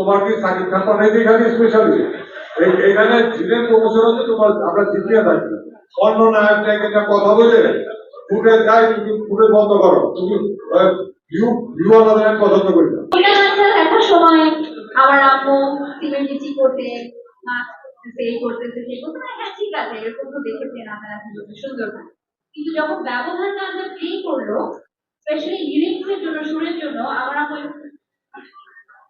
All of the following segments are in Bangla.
তোমার কি সাকিব খান পাঠাইছে, এখানে স্পেশালি এখানে জিনের প্রমোশন হচ্ছে তোমার আমরা জিতিয়ে থাকি অন্য নায়ক নায়িকা কথা বলে ফুটে যায় তুমি ফুটে বন্ধ করো। তুমি না আচ্ছা একটা সময় আমার আম্মু হ্যাঁ তো আপনারা সুন্দর কিন্তু যখন ব্যবহারটা আমরা প্লে করল স্পেশালি লিরিক্স এর জন্য, সুরের জন্য, আমার আম্মু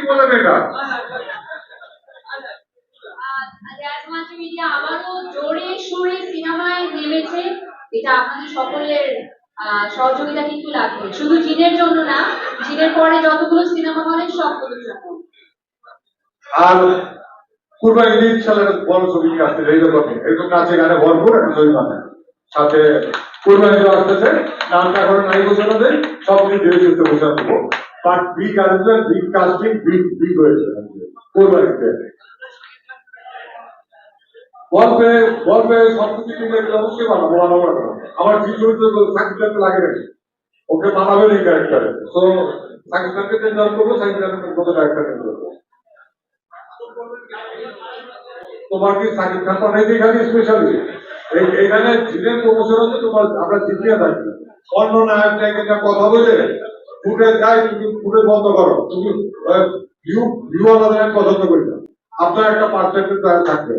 কি এটা মিডিয়া আবারও জোরে সোরে সিনেমায় নেমেছে। এটা আপনাদের সকলের সহযোগিতা কিন্তু লাগবে। শুধু জিনের জন্য না জিনের পরে যতগুলো সিনেমা হলে সবগুলোর জন্য আর কুরবানি ঈদ সালের বড় ছবি নিয়ে আসছে? এইরকমই এরকম নাচে গানে ভরপুর একটা ছবি মানে সাথে কুরবানি আসতেছে। নামটা এখন নাই ঘোষণা দেয় সব কিছু ধীরে ধীরে অবশ্যই বানাবো বানাবো আমার লাগে নাকি ওকে বানাবে ক্যারেক্টারে তো চেঞ্জ করব ক্যারেক্টার চেঞ্জ করব তোমার কি সাকিব খান পাঠাইছে এখানে স্পেশালি এখানে প্রমোশন হচ্ছে তোমার, আমরা জিতিয়ে থাকি অন্য নায়ক নায়িকা কথা বলে ফুটে যায় তুমি ফুটে বন্ধ করো। তুমি ভিউ ভিউ আলাদা পছন্দ করি না। আপনার একটা পার্সেন্টেজ থাকবে।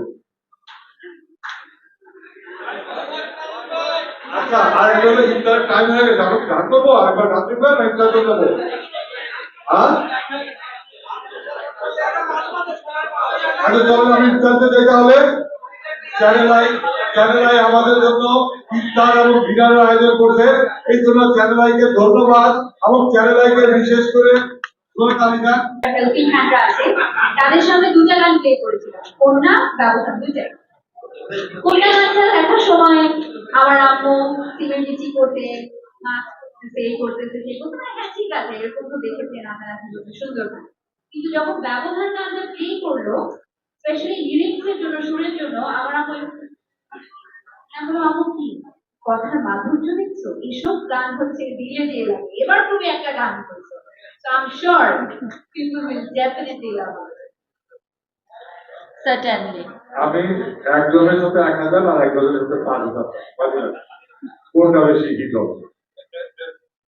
আচ্ছা আর একটা হলো ইফতার টাইম হয়ে গেছে। আমি গান করব একবার গান করব না ইফতার করে দেবো হ্যাঁ? আচ্ছা চলো, আমি ইফতারতে দেখা হবে চ্যানেল আই চ্যানেল আই আমাদের জন্য ইফতার এবং ডিনারের আয়োজন করছে। এই জন্য চ্যানেল আইকে ধন্যবাদ এবং চ্যানেল আইকে বিশেষ করে গানটা করতেছে হ্যাঁ ঠিক আছে, এরকম তো সুন্দর কিন্তু যখন ব্যবহারটা আমরা প্লে করল স্পেশালি লিরিক্স জন্য সুরের জন্য, আমার আম্মু কথার মাধুর্য দেখছ এসব গান হচ্ছে দিয়ে দিয়ে লাগে। এবার তুমি একটা গান করছ। So I'm sure people will definitely love it. Certainly. আমি একজনের সাথে এক হাজার আর একজনের সাথে পাঁচ হাজার। কোনটা বেশি হিট হবে?